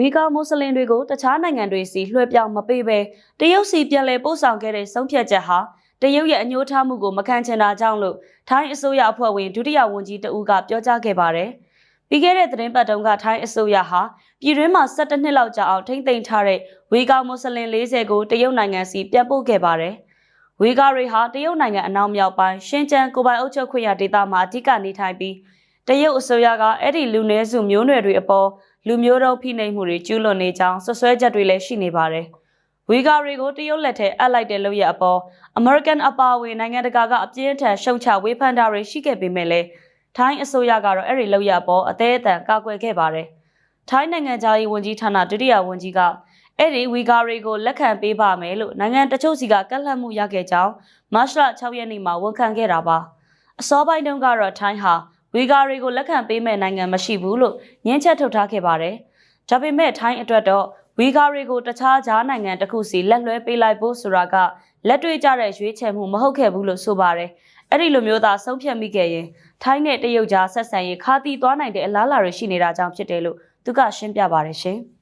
ဝီဂါမွတ်စလင်တွေကိုတခြားနိုင်ငံတွေစီလွှဲပြောင်းမပေးဘဲတရုတ်စီပြန်လည်ပို့ဆောင်ခဲ့တဲ့ဆုံးဖြတ်ချက်ဟာတရုတ်ရဲ့အညှိုးထားမှုကိုမခံချင်တာကြောင့်လို့ထိုင်းအစိုးရအဖွဲ့ဝင်ဒုတိယဝန်ကြီးတဦးကပြောကြားခဲ့ပါတယ်။ပြီးခဲ့တဲ့သတင်းပတ်တုန်းကထိုင်းအစိုးရဟာပြည်တွင်းမှာ17နှစ်လောက်ကြာအောင်ထိမ့်သိမ်းထားတဲ့ဝီဂါမွတ်စလင်40ကိုတရုတ်နိုင်ငံစီပြန်ပို့ခဲ့ပါတယ်။ဝီဂါတွေဟာတရုတ်နိုင်ငံအနောက်မြောက်ပိုင်းရှင်းကျန်းကိုပိုင်အုပ်ချုပ်ခွင့်ရဒေသမှာအဓိကနေထိုင်ပြီး တရုတ်အစိုးရကအဲ့ဒီလူနည်းစုမျိုးနွယ်တွေအပေါ်လူမျိုးတုံးဖိနှိပ်မှုတွေကျူးလွန်နေကြောင်းဆွဆွဲချက်တွေလည်းရှိနေပါတယ်။ဝီဂါတွေကိုတရုတ်လက်ထဲအပ်လိုက်တဲ့လုပ်ရအပေါ် American အပါအဝင်နိုင်ငံတကာကအပြင်းထန်ရှုံချဝေဖန်တာတွေရှိခဲ့ပေမဲ့လည်းထိုင်းအစိုးရကတော့အဲ့ဒီလုပ်ရအပေါ်အသေးအတန်ကာကွယ်ခဲ့ပါတယ်။ထိုင်းနိုင်ငံသားရေးဝန်ကြီးဌာနဒုတိယဝန်ကြီးကအဲ့ဒီဝီဂါတွေကိုလက်ခံပေးပါမယ်လို့နိုင်ငံတချို့စီကကန့်လန့်မှုရခဲ့ကြောင်းမတ်လ6ရက်နေ့မှာဝန်ခံခဲ့တာပါ။အစောပိုင်းတုန်းကတော့ထိုင်းဟာ ဝီဂါတွေကိုလက်ခံပေးမဲ့နိုင်ငံမရှိဘူးလို့ညှင်းချက်ထုတ်ထားခဲ့ပါတယ်။ဒါပေမဲ့ထိုင်းအတွက်တော့ဝီဂါတွေကိုတခြားဂျားနိုင်ငံတစ်ခုစီလက်လွဲပေးလိုက်ဖို့ဆိုတာကလက်တွေ့ကျတဲ့ရွေးချယ်မှုမဟုတ်ခဲ့ဘူးလို့ဆိုပါတယ်။အဲ့ဒီလိုမျိုးသာဆုံးဖြတ်မိခဲ့ရင်ထိုင်းနဲ့တရုတ်ကြားဆက်ဆံရေးခါတီးသွားနိုင်တဲ့အလားအလာတွေရှိနေတာကြောင့်ဖြစ်တယ်လို့သူကရှင်းပြပါတယ်ရှင်။